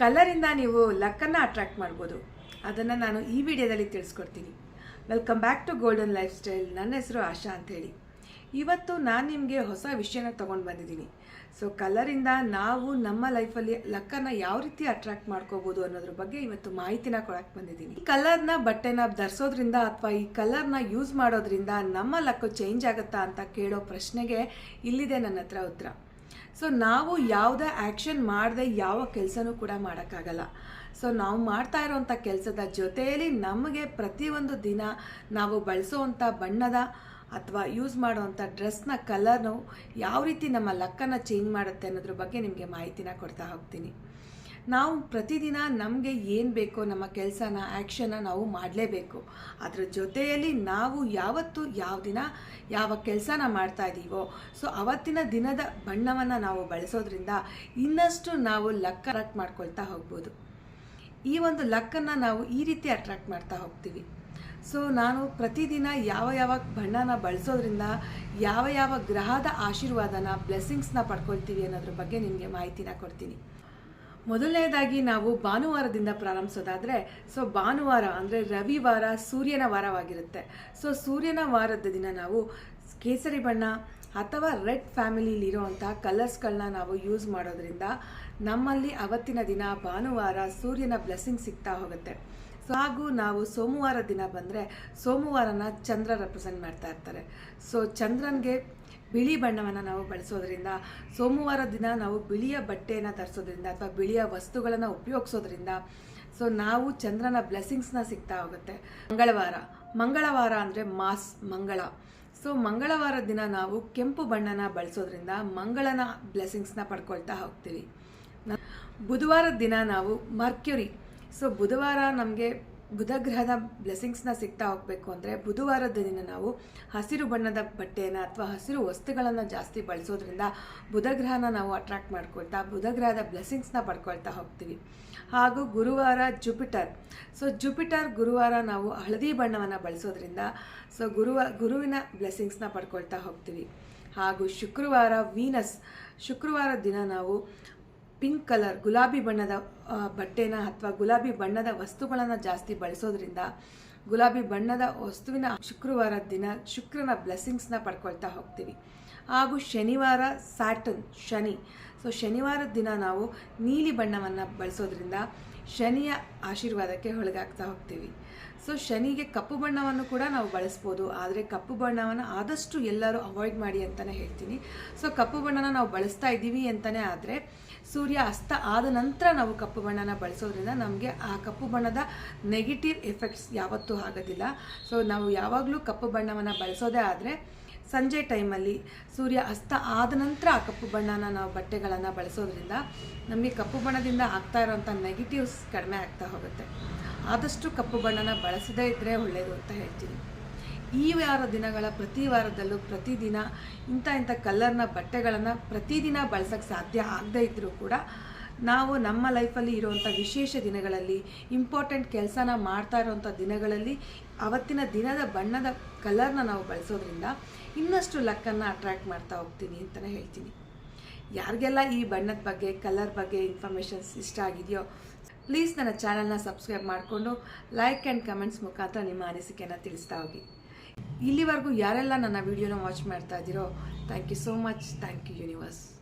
ಕಲರಿಂದ ನೀವು ಲಕ್ಕನ್ನು ಅಟ್ರಾಕ್ಟ್ ಮಾಡ್ಬೋದು. ಅದನ್ನು ನಾನು ಈ ವಿಡಿಯೋದಲ್ಲಿ ತಿಳಿಸ್ಕೊಡ್ತೀನಿ. Welcome back to golden lifestyle ನನ್ನ ಹೆಸರು ಆಶಾ ಅಂಥೇಳಿ ಇವತ್ತು ನಾನು ನಿಮಗೆ ಹೊಸ ವಿಷಯನ ತೊಗೊಂಡು ಬಂದಿದ್ದೀನಿ. ಸೊ ಕಲರಿಂದ ನಾವು ನಮ್ಮ ಲೈಫಲ್ಲಿ ಲಕ್ಕನ್ನು ಯಾವ ರೀತಿ ಅಟ್ರಾಕ್ಟ್ ಮಾಡ್ಕೋಬೋದು ಅನ್ನೋದ್ರ ಬಗ್ಗೆ ಇವತ್ತು ಮಾಹಿತಿನ ಕೊಡಕ್ಕೆ ಬಂದಿದ್ದೀನಿ. ಈ ಕಲರ್ನ ಬಟ್ಟೆನ ಧರಿಸೋದ್ರಿಂದ ಅಥವಾ ಈ ಕಲರ್ನ ಯೂಸ್ ಮಾಡೋದ್ರಿಂದ ನಮ್ಮ ಲಕ್ಕು ಚೇಂಜ್ ಆಗುತ್ತಾ ಅಂತ ಕೇಳೋ ಪ್ರಶ್ನೆಗೆ ಇಲ್ಲಿದೆ ನನ್ನ ಹತ್ರ ಉತ್ತರ. ಸೊ ನಾವು ಯಾವುದೇ ಆ್ಯಕ್ಷನ್ ಮಾಡದೆ ಯಾವ ಕೆಲಸನೂ ಕೂಡ ಮಾಡೋಕ್ಕಾಗಲ್ಲ. ಸೊ ನಾವು ಮಾಡ್ತಾ ಇರೋವಂಥ ಕೆಲಸದ ಜೊತೆಯಲ್ಲಿ ನಮಗೆ ಪ್ರತಿಯೊಂದು ದಿನ ನಾವು ಬಳಸೋವಂಥ ಬಣ್ಣದ ಅಥವಾ ಯೂಸ್ ಮಾಡುವಂಥ ಡ್ರೆಸ್ನ ಕಲರ್ನು ಯಾವ ರೀತಿ ನಮ್ಮ ಲಕ್ಕನ್ನು ಚೇಂಜ್ ಮಾಡುತ್ತೆ ಅನ್ನೋದ್ರ ಬಗ್ಗೆ ನಿಮಗೆ ಮಾಹಿತಿನ ಕೊಡ್ತಾ ಹೋಗ್ತೀನಿ. ನಾವು ಪ್ರತಿದಿನ ನಮಗೆ ಏನು ಬೇಕೋ ನಮ್ಮ ಕೆಲಸನ ಆ್ಯಕ್ಷನ್ನ ನಾವು ಮಾಡಲೇಬೇಕು. ಅದರ ಜೊತೆಯಲ್ಲಿ ನಾವು ಯಾವತ್ತು ಯಾವ ದಿನ ಯಾವ ಕೆಲಸನ ಮಾಡ್ತಾ ಇದ್ದೀವೋ ಸೊ ಅವತ್ತಿನ ದಿನದ ಬಣ್ಣವನ್ನು ನಾವು ಬಳಸೋದ್ರಿಂದ ಇನ್ನಷ್ಟು ನಾವು ಲಕ್ ಅಟ್ರಾಕ್ಟ್ ಮಾಡ್ಕೊಳ್ತಾ ಹೋಗ್ಬೋದು. ಈ ಒಂದು ಲಕ್ಕನ್ನು ನಾವು ಈ ರೀತಿ ಅಟ್ರಾಕ್ಟ್ ಮಾಡ್ತಾ ಹೋಗ್ತೀವಿ. ಸೊ ನಾನು ಪ್ರತಿದಿನ ಯಾವ ಯಾವ ಬಣ್ಣನ ಬಳಸೋದ್ರಿಂದ ಯಾವ ಯಾವ ಗ್ರಹದ ಆಶೀರ್ವಾದನ ಬ್ಲೆಸ್ಸಿಂಗ್ಸ್ನ ಪಡ್ಕೊಳ್ತೀವಿ ಅನ್ನೋದ್ರ ಬಗ್ಗೆ ನಿಮಗೆ ಮಾಹಿತಿನ ಕೊಡ್ತೀನಿ. ಮೊದಲನೇದಾಗಿ ನಾವು ಭಾನುವಾರದಿಂದ ಪ್ರಾರಂಭಿಸೋದಾದರೆ ಸೊ ಭಾನುವಾರ ಅಂದರೆ ರವಿವಾರ ಸೂರ್ಯನ ವಾರವಾಗಿರುತ್ತೆ. ಸೊ ಸೂರ್ಯನ ವಾರದ ದಿನ ನಾವು ಕೇಸರಿ ಬಣ್ಣ ಅಥವಾ ರೆಡ್ ಫ್ಯಾಮಿಲಿಲಿರುವಂಥ ಕಲರ್ಸ್ಗಳನ್ನ ನಾವು ಯೂಸ್ ಮಾಡೋದ್ರಿಂದ ನಮ್ಮಲ್ಲಿ ಅವತ್ತಿನ ದಿನ ಭಾನುವಾರ ಸೂರ್ಯನ ಬ್ಲೆಸ್ಸಿಂಗ್ ಸಿಗ್ತಾ ಹೋಗುತ್ತೆ. ಸೊ ಹಾಗೂ ನಾವು ಸೋಮವಾರ ದಿನ ಬಂದರೆ ಸೋಮವಾರನ ಚಂದ್ರ ರೆಪ್ರೆಸೆಂಟ್ ಮಾಡ್ತಾ ಇರ್ತಾರೆ. ಸೊ ಚಂದ್ರನಿಗೆ ಬಿಳಿ ಬಣ್ಣವನ್ನು ನಾವು ಬಳಸೋದ್ರಿಂದ, ಸೋಮವಾರ ದಿನ ನಾವು ಬಿಳಿಯ ಬಟ್ಟೆಯನ್ನು ಧರಿಸೋದ್ರಿಂದ ಅಥವಾ ಬಿಳಿಯ ವಸ್ತುಗಳನ್ನು ಉಪಯೋಗಿಸೋದ್ರಿಂದ, ಸೊ ನಾವು ಚಂದ್ರನ ಬ್ಲೆಸ್ಸಿಂಗ್ಸ್ನ ಸಿಗ್ತಾ ಹೋಗುತ್ತೆ. ಮಂಗಳವಾರ. ಮಂಗಳವಾರ ಅಂದರೆ ಮಾಸ್, ಮಂಗಳ. ಸೊ ಮಂಗಳವಾರ ದಿನ ನಾವು ಕೆಂಪು ಬಣ್ಣನ ಬಳಸೋದ್ರಿಂದ ಮಂಗಳನ ಬ್ಲೆಸ್ಸಿಂಗ್ಸ್ನ ಪಡ್ಕೊಳ್ತಾ ಹೋಗ್ತೀವಿ. ಬುಧವಾರದ ದಿನ ನಾವು ಮರ್ಕ್ಯುರಿ. ಸೊ ಬುಧವಾರ ನಮಗೆ ಬುಧ ಗ್ರಹದ ಬ್ಲೆಸ್ಸಿಂಗ್ಸ್ನ ಸಿಗ್ತಾ ಹೋಗಬೇಕು ಅಂದರೆ ಬುಧವಾರದ ದಿನ ನಾವು ಹಸಿರು ಬಣ್ಣದ ಬಟ್ಟೆಯನ್ನು ಅಥವಾ ಹಸಿರು ವಸ್ತುಗಳನ್ನು ಜಾಸ್ತಿ ಬಳಸೋದ್ರಿಂದ ಬುಧ ಗ್ರಹನ ನಾವು ಅಟ್ರಾಕ್ಟ್ ಮಾಡ್ಕೊಳ್ತಾ ಬುಧ ಗ್ರಹದ ಬ್ಲೆಸ್ಸಿಂಗ್ಸ್ನ ಪಡ್ಕೊಳ್ತಾ ಹೋಗ್ತೀವಿ. ಹಾಗೂ ಗುರುವಾರ ಜುಪಿಟರ್. ಸೊ ಜುಪಿಟರ್ ಗುರುವಾರ ನಾವು ಹಳದಿ ಬಣ್ಣವನ್ನು ಬಳಸೋದ್ರಿಂದ ಸೊ ಗುರುವ, ಗುರುವಿನ ಬ್ಲೆಸ್ಸಿಂಗ್ಸ್ನ ಪಡ್ಕೊಳ್ತಾ ಹೋಗ್ತೀವಿ. ಹಾಗೂ ಶುಕ್ರವಾರ ವೀನಸ್. ಶುಕ್ರವಾರ ದಿನ ನಾವು ಪಿಂಕ್ ಕಲರ್ ಗುಲಾಬಿ ಬಣ್ಣದ ಬಟ್ಟೆನ ಅಥವಾ ಗುಲಾಬಿ ಬಣ್ಣದ ವಸ್ತುಗಳನ್ನು ಜಾಸ್ತಿ ಬಳಸೋದ್ರಿಂದ ಗುಲಾಬಿ ಬಣ್ಣದ ವಸ್ತುವಿನ ಶುಕ್ರವಾರದ ದಿನ ಶುಕ್ರನ ಬ್ಲೆಸ್ಸಿಂಗ್ಸ್ನ ಪಡ್ಕೊಳ್ತಾ ಹೋಗ್ತೀವಿ. ಹಾಗೂ ಶನಿವಾರ ಸ್ಯಾಟನ್ ಶನಿ. ಸೊ ಶನಿವಾರದ ದಿನ ನಾವು ನೀಲಿ ಬಣ್ಣವನ್ನು ಬಳಸೋದ್ರಿಂದ ಶನಿಯ ಆಶೀರ್ವಾದಕ್ಕೆ ಒಳಗಾಗ್ತಾ ಹೋಗ್ತೀವಿ. ಸೊ ಶನಿಗೆ ಕಪ್ಪು ಬಣ್ಣವನ್ನು ಕೂಡ ನಾವು ಬಳಸ್ಬೋದು. ಆದರೆ ಕಪ್ಪು ಬಣ್ಣವನ್ನು ಆದಷ್ಟು ಎಲ್ಲರೂ ಅವಾಯ್ಡ್ ಮಾಡಿ ಅಂತಲೇ ಹೇಳ್ತೀನಿ. ಸೊ ಕಪ್ಪು ಬಣ್ಣನ ನಾವು ಬಳಸ್ತಾ ಇದ್ದೀವಿ ಅಂತಲೇ ಆದರೆ ಸೂರ್ಯ ಅಸ್ತ ಆದ ನಂತರ ನಾವು ಕಪ್ಪು ಬಣ್ಣನ ಬಳಸೋದ್ರಿಂದ ನಮಗೆ ಆ ಕಪ್ಪು ಬಣ್ಣದ ನೆಗೆಟಿವ್ ಎಫೆಕ್ಟ್ಸ್ ಯಾವತ್ತೂ ಆಗೋದಿಲ್ಲ. ಸೊ ನಾವು ಯಾವಾಗಲೂ ಕಪ್ಪು ಬಣ್ಣವನ್ನು ಬಳಸೋದೇ ಆದರೆ ಸಂಜೆ ಟೈಮಲ್ಲಿ ಸೂರ್ಯ ಅಸ್ತ ಆದ ನಂತರ ಆ ಕಪ್ಪು ಬಣ್ಣನ ನಾವು ಬಟ್ಟೆಗಳನ್ನು ಬಳಸೋದ್ರಿಂದ ನಮಗೆ ಕಪ್ಪು ಬಣ್ಣದಿಂದ ಆಗ್ತಾ ಇರೋವಂಥ ನೆಗೆಟಿವ್ಸ್ ಕಡಿಮೆ ಆಗ್ತಾ ಹೋಗುತ್ತೆ. ಆದಷ್ಟು ಕಪ್ಪು ಬಣ್ಣನ ಬಳಸದೇ ಇದ್ದರೆ ಒಳ್ಳೆಯದು ಅಂತ ಹೇಳ್ತೀನಿ. ಈ ವಾರ ದಿನಗಳ ಪ್ರತಿ ವಾರದಲ್ಲೂ ಪ್ರತಿದಿನ ಇಂಥ ಇಂಥ ಕಲರ್ನ ಬಟ್ಟೆಗಳನ್ನು ಪ್ರತಿದಿನ ಬಳಸೋಕ್ಕೆ ಸಾಧ್ಯ ಆಗದೇ ಇದ್ದರೂ ಕೂಡ ನಾವು ನಮ್ಮ ಲೈಫಲ್ಲಿ ಇರುವಂಥ ವಿಶೇಷ ದಿನಗಳಲ್ಲಿ ಇಂಪಾರ್ಟೆಂಟ್ ಕೆಲಸನ ಮಾಡ್ತಾ ಇರೋವಂಥ ದಿನಗಳಲ್ಲಿ, ಅವತ್ತಿನ ದಿನದ ಬಣ್ಣದ ಕಲರ್ನ ನಾವು ಬಳಸೋದ್ರಿಂದ ಇನ್ನಷ್ಟು ಲಕ್ಕನ್ನು ಅಟ್ರ್ಯಾಕ್ಟ್ ಮಾಡ್ತಾ ಹೋಗ್ತೀನಿ ಅಂತಲೇ ಹೇಳ್ತೀನಿ. ಯಾರಿಗೆಲ್ಲ ಈ ಬಣ್ಣದ ಬಗ್ಗೆ ಕಲರ್ ಬಗ್ಗೆ ಇನ್ಫಾರ್ಮೇಷನ್ಸ್ ಇಷ್ಟ ಆಗಿದೆಯೋ ಪ್ಲೀಸ್ ನನ್ನ ಚಾನಲ್ನ ಸಬ್ಸ್ಕ್ರೈಬ್ ಮಾಡಿಕೊಂಡು ಲೈಕ್ ಆ್ಯಂಡ್ ಕಮೆಂಟ್ಸ್ ಮುಖಾಂತರ ನಿಮ್ಮ ಅನಿಸಿಕೆನ ತಿಳಿಸ್ತಾ ಹೋಗಿ. ಇಲ್ಲಿವರೆಗೂ ಯಾರೆಲ್ಲ ನನ್ನ ವಿಡಿಯೋನ ವಾಚ್ ಮಾಡ್ತಾ ಇದ್ದೀರೋ thank you so much thank you universe